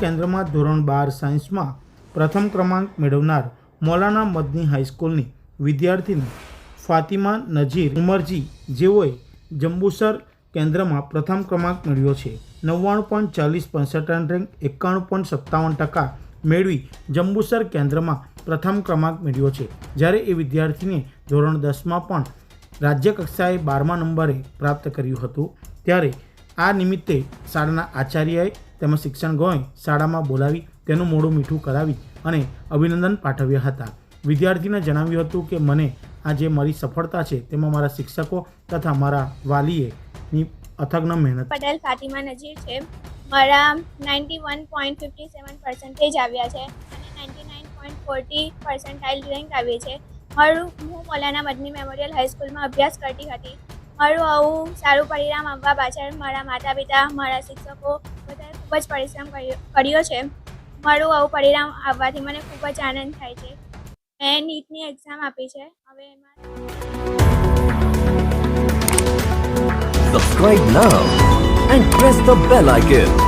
કેન્દ્રમાં ધોરણ બાર સાયન્સમાં પ્રથમ ક્રમાંક મેળવનાર મૌલાના મદની હાઈસ્કૂલની વિદ્યાર્થીની ફાતિમા નજીર ઉમરજી જેઓએ જંબુસર કેન્દ્રમાં પ્રથમ ક્રમાંક મેળવ્યો છે. નવ્વાણું પોઈન્ટ ચાલીસ પંસઠ રેન્ક એકાણું પોઈન્ટ સત્તાવન ટકા મેળવી જંબુસર કેન્દ્રમાં પ્રથમ ક્રમાંક મેળવ્યો છે. જ્યારે એ વિદ્યાર્થીને ધોરણ દસમાં પણ રાજ્યકક્ષાએ બારમા નંબરે પ્રાપ્ત કર્યું હતું. ત્યારે આ નિમિત્તે શાળાના આચાર્યએ તેમજ શિક્ષણ ગોય શાળામાં બોલાવી તેનું મોડું મીઠું કરાવી અને અભિનંદન પાઠવ્યા હતા. વિદ્યાર્થીને જણાવ્યું હતું કે, મને આ જે મારી સફળતા છે. તેમાં મારા શિક્ષકો તથા મારા વાલીએ અથગ્ન મહેનત પટેલ ફાતિમા નજીર છે. મારા ninety one point fifty seven percentage આવ્યા છે અને ninety nine point forty percentile rank આવી છે. મારું, હું મોલાના મદની મેમોરિયલ હાઈસ્કૂલમાં અભ્યાસ કરતી હતી. મારું આવું સારું પરિણામ આવવા પાછળ મારા માતા પિતા મારા શિક્ષકો બધાએ ખૂબ જ પરિશ્રમ કર્યો છે. મારું આવું પરિણામ આવવાથી મને ખૂબ જ આનંદ થાય છે. મેં નીટની એક્ઝામ આપી છે. હવે એમાં subscribe now and press the bell icon.